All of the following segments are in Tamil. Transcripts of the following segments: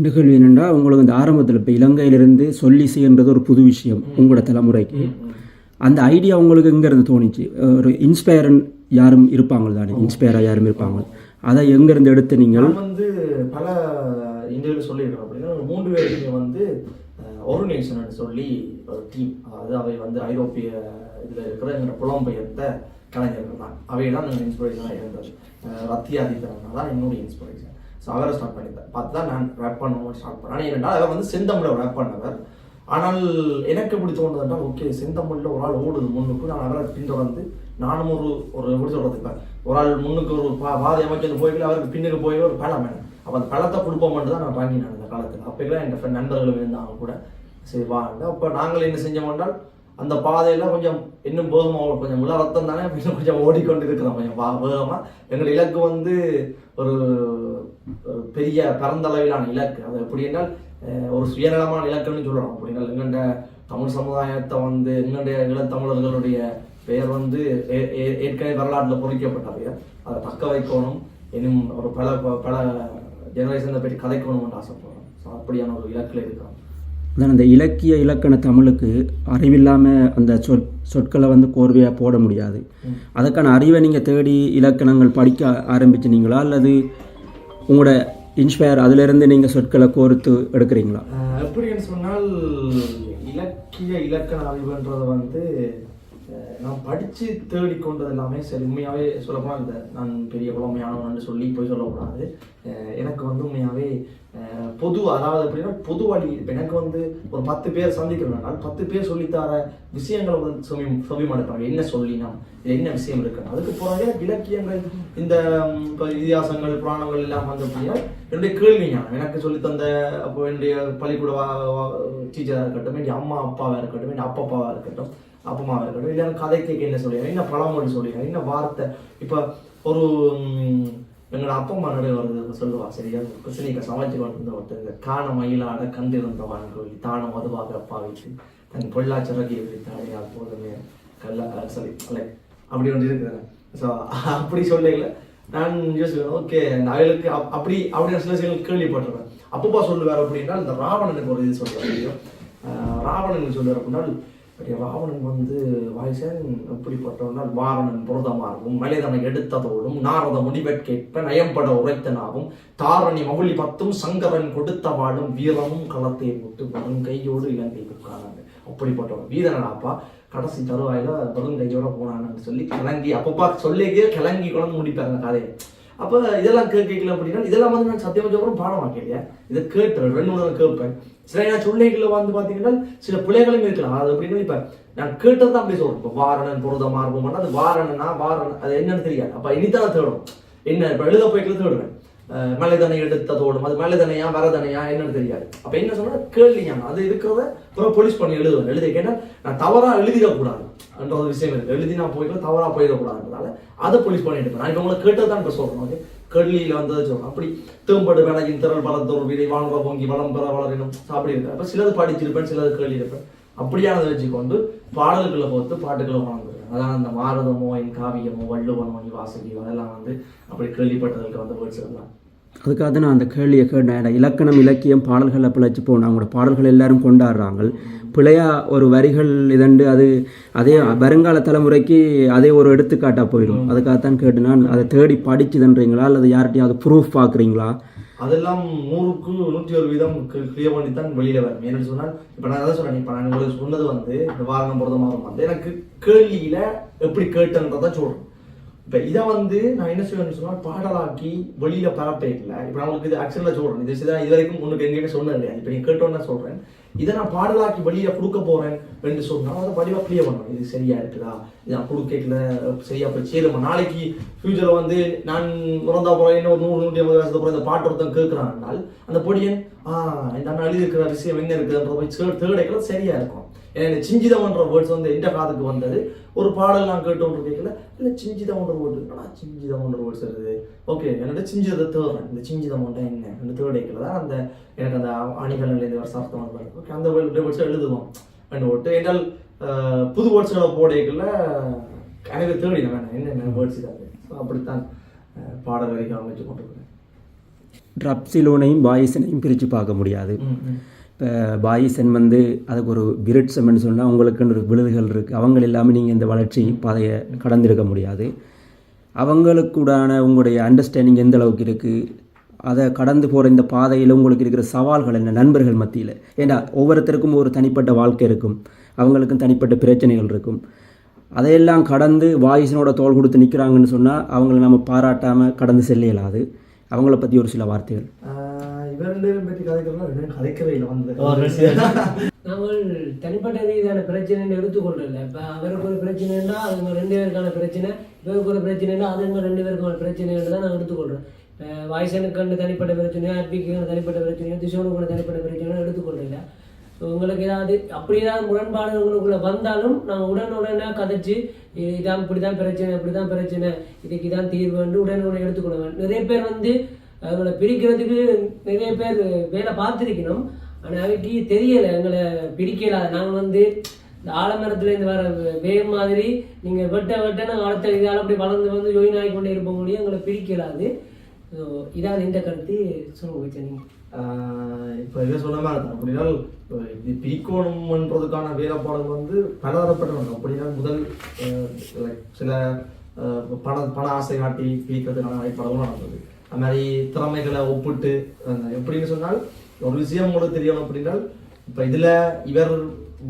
ரெண்டு கேள்வி என்னென்னா உங்களுக்கு இந்த ஆரம்பத்தில் இப்போ இலங்கையிலிருந்து சொல்லி செய்யறது ஒரு புது விஷயம் உங்களோட தலைமுறைக்கு. அந்த ஐடியா உங்களுக்கு எங்கேருந்து தோணுச்சு? ஒரு இன்ஸ்பயர் யாரும் இருப்பாங்க தானே? இன்ஸ்பயராக யாரும் இருப்பாங்க. அதை எங்கேருந்து எடுத்து நீங்கள் வந்து பல இன்டர்வியூ சொல்லியிருக்கேன் அப்படின்னா ஒரு மூன்று பேருக்குமே வந்து ஒருநேஷன் சொல்லி ஒரு டீம் அதாவது அவை வந்து ஐரோப்பிய இதில் இருக்கிற எங்களோட புலம்பெயர்ந்த கலைஞர்கள் தான். அவை தான் எனக்கு இன்ஸ்பிரேஷனாக இருந்தது. அஹ் ரத்தியாதித்தரன் தான் என்னுடைய இன்ஸ்பிரேஷன் ஸோ அவரை ஸ்டார்ட் பண்ணிப்பேன் பார்த்து தான் நான் ரேப் பண்ணுவோம் ஸ்டார்ட் பண்ணேன். ஆனால் என்னென்னா அவர் வந்து செந்தமிழை ரேப் பண்ணவர். ஆனால் எனக்கு எப்படி தோணுதுன்னா ஓகே செந்தமிழில் ஒரு ஆள் ஓடுது முன்னுக்கு. நான் அவரை பின்தொடர்ந்து நானும் ஒரு ஒரு எப்படி சொல்றது ஒரு ஆள் முன்னுக்கு ஒரு பா பாதை அமைக்கிறது போய்க்கல அவருக்கு பின்னுக்கு போய் ஒரு பழம் வேணும். அப்போ அந்த பழத்தை கொடுப்போம் மட்டும் தான் நான் வாங்கினேன் அந்த காலத்தில். அப்போலாம் எங்கள் ஃப்ரெண்ட் நண்பர்களும் இருந்தாங்க கூட சரி வாங்க அப்போ நாங்கள் என்ன செஞ்சோம் என்றால் அந்த பாதையெல்லாம் கொஞ்சம் இன்னும் வேகமா கொஞ்சம் உள்ள ரத்தம் தானே? இன்னும் கொஞ்சம் ஓடிக்கொண்டு இருக்கிறோம் கொஞ்சம் வா வேகமா. எங்கள் இலக்கு வந்து ஒரு ஒரு பெரிய பரந்தளவிலான இலக்கு. அது எப்படி என்றால் ஒரு சுயநலமான இலக்குன்னு சொல்லலாம். அப்படின்னா எங்கண்ட தமிழ் சமுதாயத்தை வந்து எங்களுடைய இளத்தமிழர்களுடைய பெயர் வந்து ஏ- ஏற்கனவே வரலாற்றில் பொறிக்கப்பட்ட பெயர் அதை தக்க வைக்கணும். இன்னும் ஒரு பல பல ஜெனரேஷனை பற்றி கதைக்கணும்னு ஆசைப்படுறோம். ஸோ அப்படியான ஒரு இலக்கில் இருக்கிறோம். அதான் அந்த இலக்கிய இலக்கண தமிழுக்கு அறிவில்லாமல் அந்த சொற் சொற்களை வந்து கோர்வையாக போட முடியாது. அதுக்கான அறிவை நீங்கள் தேடி இலக்கணங்கள் படிக்க ஆரம்பிச்சினீங்களா? அல்லது உங்களோட இன்ஸ்பயர் அதிலிருந்து நீங்கள் சொற்களை கோர்த்து எடுக்கிறீங்களா? எப்படின்னு சொன்னால் இலக்கிய இலக்கண அறிவுன்றது வந்து நான் படித்து தேடிக்கொண்டது எல்லாமே சரி உண்மையாகவே சொல்லப்போனால் இந்த நான் பெரிய புலமையானவன் சொல்லி போய் சொல்லக்கூடாது. எனக்கு வந்து உண்மையாகவே பொது அதாவது அப்படின்னா பொது வழி இப்போ எனக்கு வந்து ஒரு பத்து பேர் சந்திக்கிறதுனால பத்து பேர் சொல்லித்தர விஷயங்களை வந்து சொல்லி செவிமடுப்பாங்க என்ன சொல்லினா இது என்ன விஷயம் இருக்கணும் அதுக்கு போறாங்க இலக்கியங்கள் இந்த இப்போ இதிகாசங்கள் புராணங்கள் எல்லாம் வந்து அப்படின்னா என்னுடைய கேள்வி ஞானம். எனக்கு சொல்லித்தந்த அப்போ என்னுடைய பள்ளிக்கூட டீச்சராக இருக்கட்டும் என்னுடைய அம்மா அப்பாவாக இருக்கட்டும் என்னுடைய அப்பா அப்பாவாக இருக்கட்டும் அப்பமாவாக இருக்கட்டும் இல்லை கதைக்கு என்ன சொல்லிடுறேன் என்ன பழமொழி சொல்லிடுறேன் என்ன வார்த்தை? இப்போ ஒரு என்னோட எங்களோட அப்பா அம்மா வருது சொல்லுவா சரியா? கிருஷ்ணிக்க சமைச்சு கொண்டிருந்த ஒருத்தங்க காண மயிலாட கண்டிருந்தவான் கோயில் தான மதுவாக அப்பா வைத்து தன் பொள்ளாச்சிறகி விழித்தாடியா போதுமே கல்லா சரி இல்லை அப்படி ஒன்று இருக்கிறேன் ஸோ அப்படி சொல்லல நான் யோசிக்கிறேன் ஓகே அந்த அயலுக்கு அப்படி அப்படி சில விஷயங்கள் கேள்விப்பட்டிருக்கேன் அப்பப்பா சொல்லுவார் அப்படின்னா இந்த ராவணனுக்கு ஒரு இது சொல்லுவார் ராவணன் சொல்லுவார் அப்படின்னா ராவணன் வந்து வாய்சன் எப்படிப்பட்டவனால் வாரணன் புரதமாகவும் மலைதனை எடுத்ததோடும் நாரத கேட்ப நயம்பட உரைத்தனாகவும் தாரணி மவுளி பத்தும் சங்கரன் கொடுத்த வாழும் வீரமும் களத்தை விட்டு வரும் கையோடு இலங்கை உட்காராங்க அப்படிப்பட்டவன் வீரனாப்பா கடைசி தருவாயில வெறும் போனான்னு சொல்லி கிளங்கி அப்பப்பா சொல்லிக்கே கிளங்கி குழந்தை முடிப்பாங்க கதையை அப்போ இதெல்லாம் கேட்கல அப்படின்னா இதெல்லாம் வந்து நான் சத்தியமா பாடம் பாடமாக்கலையா இதை கேட்டுறேன் ரெண்டு மூணு கேட்பேன். சில நான் சொல்லிகளை வந்து பார்த்தீங்கன்னா சில பிள்ளைகளும் இருக்கலாம். அது அப்படின்னா இப்போ நான் கேட்டது தான் அப்படி சொல்றேன். இப்போ வாரணன் புரத மார்பம் அது வாரணனா வாரணன் அது என்னன்னு தெரியாது. அப்போ இனித்தான் தேடும் என்ன இப்போ எழுத போய்க்கல தேடுவேன். மலைதனை எடுத்ததோடும் அது மலைதனையா வரதனையா என்னன்னு தெரியாது. அப்ப என்ன சொன்னா கேள்வி ஞானம் அது இருக்கிறத அப்புறம் போலீஸ் பண்ணி எழுதுவேன் எழுதி கேட்டா நான் தவறா எழுதிடக்கூடாது என்ற ஒரு விஷயம் இருக்கு. எழுதி நான் போய்க்கலாம் தவறா போயிடக்கூடாதுன்றதால அதை போலீஸ் பண்ணி எடுப்பேன் நான் இப்ப உங்களை கேட்டதான் இப்ப சொல்றேன் ஓகே கேள்வியில வந்தது சொல்றோம் அப்படி தேம்படு வேலையின் திரள் பலத்தோர் விதை வானுற பொங்கி வளம் பெற வளரணும் அப்படி இருக்கு அப்ப சிலது படிச்சிருப்பேன் சிலது கேள்வி இருப்பேன் அப்படியானதை வச்சுக்கொண்டு பாடல்களை பொறுத்து பாட்டுகளை வாழ்ந்துருக்கேன் அதான் அந்த மாரதமோ என் காவியமோ வள்ளுவனோ வாசகியோ அதெல்லாம் வந்து அப்படி கேள்விப்பட்டதற்கு வந்து வேர்ட்ஸ் எல்லாம் அதுக்காக தான் நான் அந்த கேள்வியை கேட்டேன். இலக்கணம் இலக்கியம் பாடல்களை பிழைச்சி போகணும் அவங்களோட பாடல்கள் எல்லாரும் கொண்டாடுறாங்க. பிழையா ஒரு வரிகள் இதண்டு அது அதே வருங்கால தலைமுறைக்கு அதே ஒரு எடுத்துக்காட்டாக போயிடும். அதுக்காகத்தான் கேட்டு நான் அதை தேடி படிச்சுதுன்றீங்களா? அல்லது யார்கிட்டயாவது ப்ரூஃப் பார்க்குறீங்களா? அதெல்லாம் நூறுக்கு நூற்றி ஒரு வீதம் கிளியர் பண்ணி தான் வெளியில வரும். என்னன்னு சொன்னால் இப்போ நான் அதான் சொன்னேன் இப்போ நான் உங்களுக்கு சொன்னது வந்து இந்த வாரணம் புரதமாக வந்து எனக்கு கேள்வியில எப்படி கேட்டேன்றதை சொல்றேன். இப்போ இதை வந்து நான் என்ன செய்வேன்னு சொன்னால் பாடலாக்கி வெளியில் பரப்பேக்கல இப்போ நான் உங்களுக்கு இது ஆக்சுவலாக சொல்கிறேன் இது தான் இது வரைக்கும் உனக்கு எங்கேயுமே சொன்னது இல்லையா? இப்போ நீங்கள் கேட்டோன்னு சொல்கிறேன் இதை நான் பாடலாக்கி வெளியில் கொடுக்க போகிறேன் என்று சொன்னால் அதை வடிவாக கிளியர் பண்ணணும் இது சரியா இருக்குதா? இது நான் கொடுக்கல சரியா போய் சேருமா நாளைக்கு ஃபியூச்சரில் வந்து நான் பிறந்தா போகிறேன் இன்னும் ஒரு நூறு நூற்றி ஐம்பது வருஷத்துக்கு அப்புறம் இந்த பாட்டு ஒருத்தன் கேட்குறான்னால் அந்த பொடியன் ஆ இந்த அண்ணா எழுதி இருக்கிற விஷயம் என்ன இருக்குதுன்ற போய் தேர்ட் தேர்ட் சரியா இருக்கும். இந்த சிஞ்சிதம்ன்ற வேர்ட்ஸ் வந்து எந்த காதுக்கு வந்தது? ஒரு பாடல் நான் கேட்டோன்ற கேட்கல. இல்லை சிஞ்சிதம்ன்ற வேர்டு என்னடா சிஞ்சிதம்ன்ற வேர்ட்ஸ் இருக்குது. ஓகே என்னோட சிஞ்சிதத்தை தேடுறேன் இந்த சிஞ்சிதம்ன்ற என்ன? அந்த தேர்ட் ஏக்கில் தான் அந்த எனக்கு அந்த அணிகள் இருந்து வர சார்த்தம் ஓகே அந்த வேர்ட்ஸ் எழுதுவோம். ரெண்டு ஓட்டு என்றால் அஹ், புது வேர்ட்ஸ்களை போடைக்குள்ள எனக்கு தேடினேன் வேணாம். என்னென்ன வேர்ட்ஸ் இதாக ஸோ அப்படித்தான் பாடல் வரைக்கும் அமைச்சு கொண்டிருக்கிறேன். ட்ரப்சிலோனையும் பாயிசனையும் பிரித்து பார்க்க முடியாது. பாயிசன் வந்து அதுக்கு ஒரு விருட்சம்னு சொன்னால் உங்களுக்குன்னு ஒரு விழுதுகள் இருக்குது அவங்க இல்லாமல் நீங்கள் இந்த வளர்ச்சி பாதையை கடந்திருக்க முடியாது. அவங்களுக்குடான உங்களுடைய அண்டர்ஸ்டாண்டிங் எந்த அளவுக்கு இருக்குது அதை கடந்து போகிற இந்த பாதையில் உங்களுக்கு இருக்கிற சவால்கள் என்ன? நண்பர்கள் மத்தியில். ஏன்னா ஒவ்வொருத்தருக்கும் ஒரு தனிப்பட்ட வாழ்க்கை இருக்கும். அவங்களுக்கும் தனிப்பட்ட பிரச்சனைகள் இருக்கும். அதையெல்லாம் கடந்து வாயிசனோட தோல் கொடுத்து நிற்கிறாங்கன்னு சொன்னால் அவங்கள நம்ம பாராட்டாமல் கடந்து செல்ல இயலாது. அவங்கள பற்றி ஒரு சில வார்த்தைகள். இவர் ரெண்டு பேரும் பற்றி கதைக்கிறோம் ரெண்டு கதைக்கவே இல்லை வந்து. நாங்கள் தனிப்பட்ட ரீதியான பிரச்சனைன்னு எடுத்துக்கொள்ளல இப்போ அவருக்கு ஒரு பிரச்சனைன்னா அதுங்க ரெண்டு பேருக்கான பிரச்சனை. இவருக்கு ஒரு பிரச்சனைனா அதுங்க ரெண்டு பேருக்கான பிரச்சனைன்னு தான் நாங்கள் எடுத்துக்கொள்கிறோம் இப்போ வாய்ஸனுக்கு தனிப்பட்ட பிரச்சனையோ ஹாப்பிக்கு தனிப்பட்ட பிரச்சனையோ திசோனுக்கு தனிப்பட்ட பிரச்சனையோ எடுத்துக்கொள்ளல உங்களுக்கு ஏதாவது அப்படி ஏதாவது முரண்பாடு உங்களுக்குள்ள வந்தாலும் நாங்கள் உடனே உடனே கதைச்சு இது- இதான் இப்படி தான் பிரச்சனை இப்படி தான் பிரச்சனை. இதுக்கு இதான் தீர்வுன்னு உடனே உடனே எடுத்துக்கொள்ளுங்க நிறைய பேர் வந்து அவங்களை பிரிக்கிறதுக்கு நிறைய பேர் வேலை பார்த்துருக்கணும். ஆனால் அவைக்கு தெரியலை. எங்களை பிடிக்கல நாங்கள் வந்து இந்த ஆலமரத்துலேருந்து வர வேர் மாதிரி நீங்கள் வெட்ட வெட்ட நாங்கள் அடுத்த இதால் அப்படி வளர்ந்து வந்து ஜோயின் ஆகி கொண்டே இருப்ப முடியும் எங்களை பிரிக்கலாது. ஸோ இதான் இந்த கருத்து. சொல்லுங்க வச்சா நீங்கள் ஆஹ் இதை சொன்ன மாதிரி தான். அப்படின்னா இது பிரிக்கணும்ன்றதுக்கான வேலைப்பாடுகள் வந்து பலதரப்பட்டவங்க அப்படின்னா முதல் சில பண பண ஆசை காட்டி பிரிக்கிறதுக்கான வாய்ப்பாடுகளும் நடந்தது. அது மாதிரி திறமைகளை ஒப்பிட்டு எப்படின்னு சொன்னால் ஒரு விஷயம் உங்களுக்கு தெரியணும் அப்படின்னால் இப்போ இதில் இவர்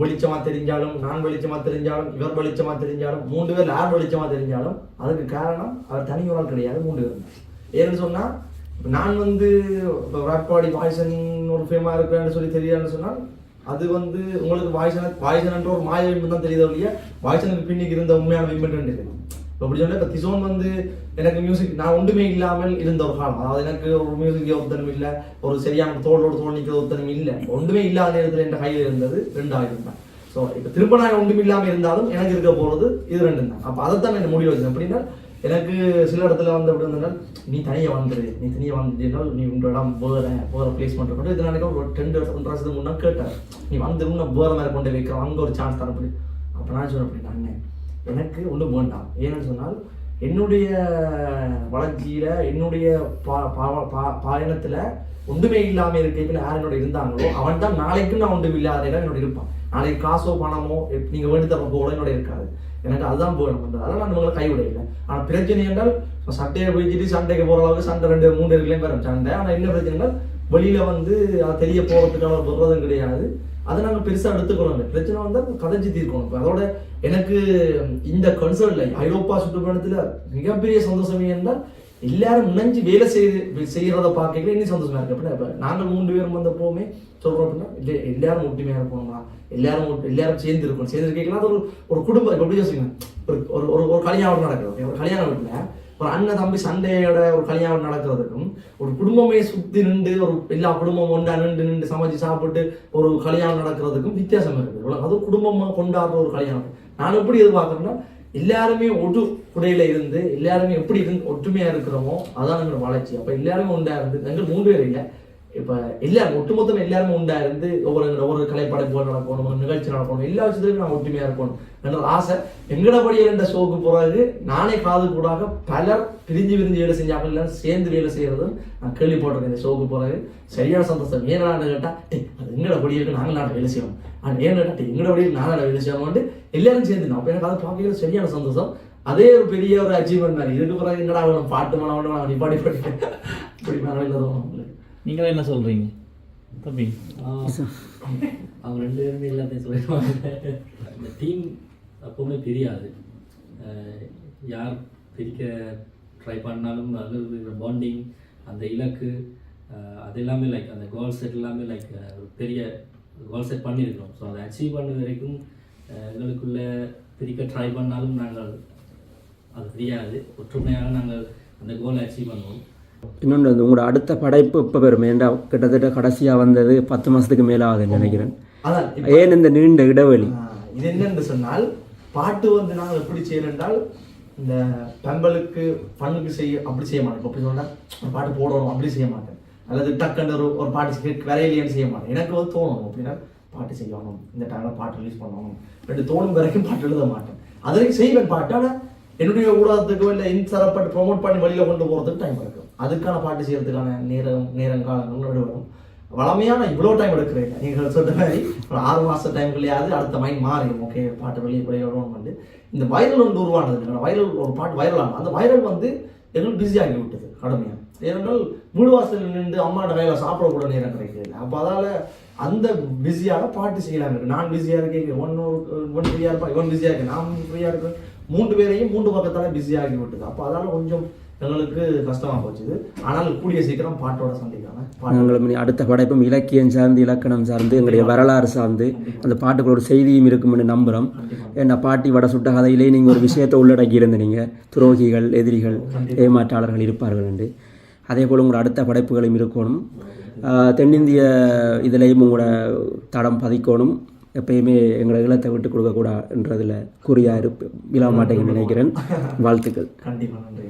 வெளிச்சமாக தெரிஞ்சாலும் நான் வெளிச்சமாக தெரிஞ்சாலும் இவர் வெளிச்சமாக தெரிஞ்சாலும் மூன்று பேர் யார் வெளிச்சமாக தெரிஞ்சாலும் அதுக்கு காரணம் அவர் தனி ஒரு கிடையாது மூன்று பேர். ஏன்னு சொன்னால் நான் வந்து இப்போ ராட்பாடி வாய்ஸன் ஒரு ஃபேமாக இருக்கிறேன்னு சொல்லி தெரியாதுன்னு சொன்னால் அது வந்து உங்களுக்கு வாய்ஸன வாய்ஸன்ன்ற ஒரு மாய வைப்பு தான் தெரியுது இல்லையா வாய்ஸனுக்கு பின்னிக்கு இருந்த உண்மையான விம்பம் தெரியும் இப்போ அப்படி சொன்னா இப்போ திசோன் வந்து எனக்கு மியூசிக் நான் ஒன்றுமே இல்லாமல் இருந்த ஒரு காலம். அதாவது எனக்கு ஒரு மியூசிக் ஒருத்தனும் இல்லை ஒரு சரியான தோளோட தோல் நிற்கிற ஒருத்தனும் இல்லை. ஒன்றுமே இல்லாத நேரத்தில் என் கையில் இருந்தது ரெண்டாயிரம் தான். ஸோ இப்போ திரும்ப நான் ஒன்றும் இல்லாமல் இருந்தாலும் எனக்கு இருக்க போகிறது இது ரெண்டு தான். அப்போ அதைத்தான் நான் முடிவு வச்சேன். அப்படின்னா எனக்கு சில இடத்துல வந்து அப்படி இருந்தால் நீ தனியாக வந்துடு நீ தனியாக வந்துட்டீங்கன்னா நீ உங்களோட இடம் வேற வேற பிளேஸ்மெண்ட் இருக்கட்டும் இது எனக்கு ஒரு டென் டேஸ் ஒன்றரை வருஷத்துக்கு முன்னே கேட்டேன் நீ வந்து நான் வேற மாதிரி கொண்டு போய் வைக்கிறோம் அங்கே ஒரு சான்ஸ் தரப்படி. அப்போ நான் சொன்னேன் அப்படி நான் எனக்கு ஒன்றும் வேண்டாம். ஏன்னு சொன்னால் என்னுடைய வளர்ச்சியில் என்னுடைய பா பா- பா- ஒன்றுமே இல்லாமல் இருக்கைகள் யார் என்னோட இருந்தாங்களோ அவன் தான் நாளைக்கும் நான் ஒன்றும் இல்லாத இடம் என்னோட இருப்பான். நாளைக்கு காசோ பணமோ நீங்கள் நீங்க வேண்டி தர போல என்னோட இருக்காது. எனக்கு அதுதான் போகணும் அதெல்லாம் நான் உங்களை கைவிடையில ஆனால் பிரச்சனை என்றால் சட்டையை போய்ச்சிட்டு சண்டைக்கு போகிற அளவுக்கு சண்டை ரெண்டு மூணு இருக்குலையும் வரும். சண்டை ஆனால் என்ன பிரச்சனைகள் வெளியில வந்து அது தெரிய போறதுக்கான விடுறதும் கிடையாது. அதை நாங்கள் பெருசாக எடுத்துக்கிறோம் பிரச்சனை வந்தால் கதைச்சு தீர்க்கணும். இப்போ அதோட எனக்கு இந்த கன்சர்ட்ல ஐரோப்பா சுற்றுப்பயணத்தில் மிகப்பெரிய சந்தோஷம் என்றால் எல்லாரும் முனைஞ்சு வேலை செய்து செய்யறத பார்க்கல இன்னும் சந்தோஷமா இருக்கு. அப்படின்னா இப்போ நாங்கள் மூன்று பேரும் வந்தப்போவுமே சொல்றோம் அப்படின்னா இல்லை எல்லாரும் ஒற்றுமையாக இருக்கணுமா? எல்லாரும் எல்லாரும் சேர்ந்து இருக்கணும். சேர்ந்து இருக்கீங்களா? அது ஒரு ஒரு குடும்பம் எப்படி யோசிக்கணும் ஒரு ஒரு ஒரு கல்யாணம் நடக்குது. ஒரு கல்யாணம் வீட்டில் ஒரு அண்ணன் தம்பி சண்டையோட ஒரு கல்யாணம் நடக்கிறதுக்கும் ஒரு குடும்பமே சுற்றி நின்று ஒரு எல்லா குடும்பம் ஒன்றா நின்று நின்று சமைச்சு சாப்பிட்டு ஒரு கல்யாணம் நடக்கிறதுக்கும் வித்தியாசம் இருக்குது. அது அதுவும் கொண்டாடுற ஒரு கல்யாணம். நான் எப்படி எதிர்பார்க்குறேன்னா எல்லாருமே ஒட்டு குடையில இருந்து எல்லாருமே எப்படி இருந்து ஒற்றுமையா இருக்கிறோமோ அதான் எங்களோட வளர்ச்சி. அப்ப எல்லாருமே ஒன்றா இருந்து எங்கள் மூன்று பேர் இல்லை இப்போ எல்லாரும் ஒட்டுமொத்தம் எல்லாருமே உண்டா இருந்து ஒவ்வொரு ஒவ்வொரு கலைப்படைப்பு நடக்கணும் ஒரு நிகழ்ச்சி நடக்கணும் எல்லா விஷயத்துலையும் நான் ஒற்றுமையா இருக்கணும் என்ற ஆசை. எங்கடபடியே என்ற ஷோக்கு பிறகு நானே காது கூடாக பலர் பிரிஞ்சு பிரிஞ்சு வேலை செஞ்சாங்க இல்லை சேர்ந்து வேலை செய்கிறதும் நான் கேள்விப்பட்டிருக்கேன். இந்த ஷோக்கு பிறகு சரியான சந்தோஷம். ஏன்னான்னு கேட்டா அது எங்கட படியிருக்கு நாங்கள் நாட வேலை செய்வோம் ஆனால் ஏன்னு கேட்டா "டேய், படியில் நாங்கள் வேலை செய்வோம் எல்லாரும் சேர்ந்து அப்போ எனக்கு அதை பார்க்கல சரியான சந்தோஷம். அதே ஒரு பெரிய ஒரு அச்சீவ்மெண்ட் மாதிரி. இதுக்கு பிறகு என்னடா வேணும் பாட்டு மனம் வேணும் நீ பாடி பாடி இப்படி மனதில் தோணும் உங்களுக்கு. நீங்களே என்ன சொல்கிறீங்க தம்பி. அவங்க ரெண்டு பேருமே எல்லாத்தையும் சொல்லிடுவாங்க. இந்த டீம் அப்போவுமே பிரியாது யார் பிரிக்க ட்ரை பண்ணாலும் அது பாண்டிங் அந்த இலக்கு அது எல்லாமே லைக் அந்த கோல் செட் எல்லாமே லைக் பெரிய கோல் செட் பண்ணியிருக்கிறோம். ஸோ அதை அச்சீவ் பண்ண வரைக்கும் எங்களுக்குள்ளே எங்களுக்குள்ள பிரிக்க ட்ரை பண்ணாலும் நாங்கள் அது தெரியாது. ஒற்றுமையாக நாங்கள் அந்த கோலை அச்சீவ் பண்ணுவோம். இன்னொன்று வந்து உங்களோட அடுத்த படைப்பு இப்போ பெறும்? ஏன்டா கிட்டத்தட்ட கடைசியாக வந்தது பத்து மாதத்துக்கு மேலே ஆகுதுன்னு நினைக்கிறேன். ஏன் இந்த நீண்ட இடைவெளி? இது என்னன்னு சொன்னால் பாட்டு வந்து நாங்கள் எப்படி செய்யறோம் என்றால் இந்த பெம்பலுக்கு பண்ணுக்கு செய்ய அப்படி செய்ய மாட்டோம். அப்படி சொன்னா ஒரு பாட்டு போடணும் அப்படி செய்ய மாட்டேன். அல்லது டக்குன்னு ஒரு பாட்டு வரையிலேன்னு செய்ய மாட்டேன். எனக்கு வந்து தோணும் அப்படின்னா பாட்டு செய்யணும். இந்த டைம்ல பாட்டு ரிலீஸ் பண்ணணும். ரெண்டு தோணும் வரைக்கும் பாட்டு எழுத மாட்டேன். அது வரைக்கும் செய்வேன் பாட்டு ஆனால் என்னுடைய ஊடகத்துக்கோ இல்லை இன்சரப்பட்டு ப்ரொமோட் பண்ணி வெளியில கொண்டு போறதுக்கு டைம் இருக்கும் அதுக்கான பாட்டு செய்யறதுக்கான நேரம் நேரங்காலங்கள் நடுவரும் வளமையான இவ்வளோ டைம் எடுக்கிறேன். நீங்கள் சொல்கிற மாதிரி ஒரு ஆறு மாத டைம்குள்ளேயாவது அடுத்த மைண்ட் மாறிடும் ஓகே பாட்டு வெளியே வெளியிடணும் வந்து இந்த வைரல் ஒன்று உருவானது வைரல் ஒரு பாட்டு வைரல் ஆகும் அந்த வைரல் வந்து எங்களுக்கு பிஸி ஆகி விட்டது கடுமையாக ஏனென்றால் வீடு வாசல் நின்று அம்மாட்ட கையில் சாப்பிடக்கூட நேரம் கிடைக்கிறது அப்போ அதால் அந்த பிஸியாக பாட்டு செய்யலாம் இருக்கு. நான் பிஸியாக இருக்கேன் ஒன் ஒன் ஃப்ரீயாக இருப்பா ஒன் பிஸியாக இருக்கேன் நான் ஃப்ரீயாக இருக்கேன். மூன்று பேரையும் மூன்று பக்கத்தால் பிஸியாகி விட்டது. அப்போ அதால் கொஞ்சம் எங்களுக்கு கஷ்டமாக போச்சுது ஆனால் கூடிய சீக்கிரம் பாட்டோட சந்திக்காம இனி அடுத்த படைப்பும் இலக்கியம் சார்ந்து இலக்கணம் சார்ந்து எங்களுடைய வரலாறு சார்ந்து அந்த பாட்டுக்குள்ள ஒரு செய்தியும் இருக்கும்னு நம்புகிறோம் ஏன்னா பாட்டி வட சுட்ட கதையிலே நீங்கள் ஒரு விஷயத்தை உள்ளடக்கி இருந்தீங்க. துரோகிகள் எதிரிகள் ஏமாற்றாளர்கள் இருப்பார்கள் என்று. அதே போல் உங்களோட அடுத்த படைப்புகளையும் இருக்கணும். தென்னிந்திய இதிலையும் உங்களோட தடம் பதிக்கணும். எப்பயுமே எங்களை இலத்தை விட்டு கொடுக்கக்கூடாதுன்றதில் குறியா இருப்பு விழா மாட்டேங்கன்னு நினைக்கிறேன். வாழ்த்துக்கள். கண்டிப்பாக நன்றி.